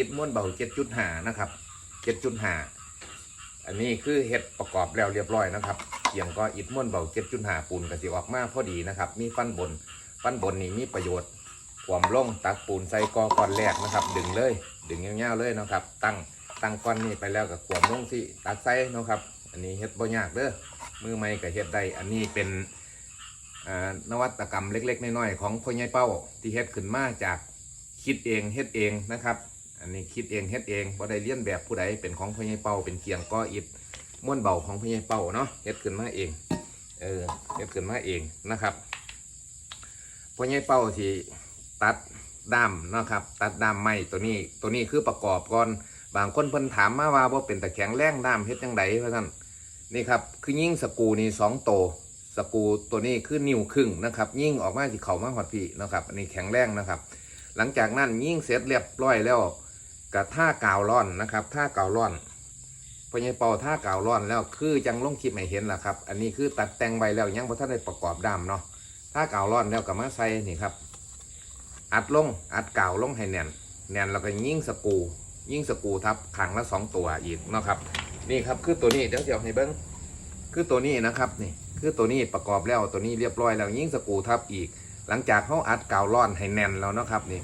อิฐม้วนเบาเจ็ดจุดหานะครับเจ็ดจุดหาอันนี้คือเฮ็ดประกอบแล้วเรียบร้อยนะครับเกี่ยงก็อิฐม้วนเบาเจ็ดจุดหาปูนกระสิออกมาพอดีนะครับ มีฟันบน ฟันบนนี่มีประโยชน์ความลงตักปูนใส่กอก้อนแรกนะครับ ดึงเลย ดึงเงี้ยวๆเลยนะครับ ตั้งตั้งก้อนนี้ไปแล้วกับความลงที่ตักใส่นะครับ อันนี้เฮ็ดบ่ยากเด้อมือใหม่ก็เฮ็ดได้อันนี้เป็นอ่านวัตกรรมเล็ก ๆ น้อยๆของพ่อใหญ่เป้าที่เฮ็ดขึ้นมาจากคิดเองเฮ็ดเองนะครับ อันนี้คิดเองเฮ็ดเองบ่ได้เลียนแบบผู้ใดเป็นของพ่อใหญ่เป้าเป็นเกียงก้ออิฐม้วนเบาของพ่อใหญ่เป้าเนาะเฮ็ดขึ้นมาเอง เออเฮ็ดขึ้นมาเองนะครับพ่อใหญ่เป้าที่ตัดด้ามนะครับ ตัดด้ามไม้ตัวนี้ตัวนี้คือประกอบก่อนบางคนเพิ่นถามมาว่าบ่าเป็นตะแข็งแรงด้ามเฮ็ดจังไดว่าซั่นนี่ครับคือยิ่งสกูนี่สองโตสกูตัวนี้คือนิ้วครึ่งนะครับ ยิ่งออกมาที่เขามาหอดพี่นะครับ อันนี้แข็งแรงนะครับ หลังจากนั้นยิ่งเสร็จเรียบร้อยแล้ว กับท่ากาวร่อนนะครับท่ากาวร่อนพอใหญเป่าท่ากาวร่อนแล้วคือจังลงคลิปให้เห็นแหละครับ อันนี้คือตัดแต่งใบแล้วยังพอท่านได้ประกอบดามเนาะท่ากาวร่อนแล้วกับมาใส่นี่ครับ อัดลงอัดกาวลงให้แน่นแน่นแล้วก็ยิ่งสกูยิ่งสกูทับขังละสองตัวอีกเนาะครับ นี่ครับคือตัวนี้เดี๋ยวเดี๋ยวให้เบิ้งคือตัวนี้นะครับนี่คือตัวนี้ประกอบแล้วตัวนี้เรียบร้อยแล้วยิ่งสกูทับอีก หลังจากเขาอัดกาวร่อนให้แน่นแล้วนะครับนี่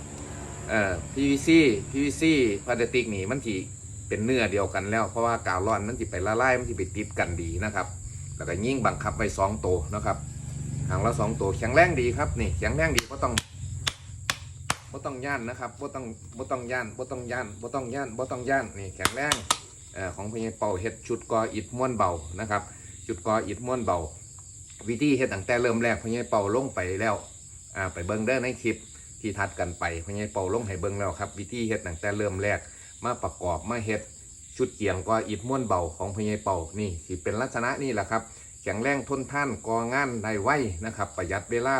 เอ่อ PVC PVC พลาสติกนี่มันที่เป็นเนื้อเดียวกันแล้ว เพราะว่ากาวร่อนมันที่ไปละลายมันที่ไปติดกันดีนะครับ แล้วก็ยิ่งบังคับไว้สองตัวนะครับหางละสองตัวแข็งแรงดีครับนี่แข็งแรงดีก็ต้องบ่ต้องย่านนะครับบ่ต้องบ่ต้องย่านบ่ต้องย่านบ่ต้องย่านบ่ต้องย่านนี่แข็งแรงเอ่อของพญเป่าเฮ็ดชุดกออิฐม้วนเบานะครับจุดกออิฐม้วนเบา วิธีเฮ็ดตั้งแต่เริ่มแรกพญเป่าลงไปแล้วอ่าไปเบิ่งเด้อในคลิป ที่ทัดกันไปพ่อใหญ่เป่าลงให้เบิ้งแล้วครับ วิธีเฮ็ดตั้งแต่เริ่มแรกมาประกอบมาเฮ็ดชุดเกียงก็อิฐม้วนเบาของพญายเป่านี่สิเป็นลักษณะนี่แหละครับแข็งแรงทนทานกองานได้ไวนะครับ ประหยัดเวลา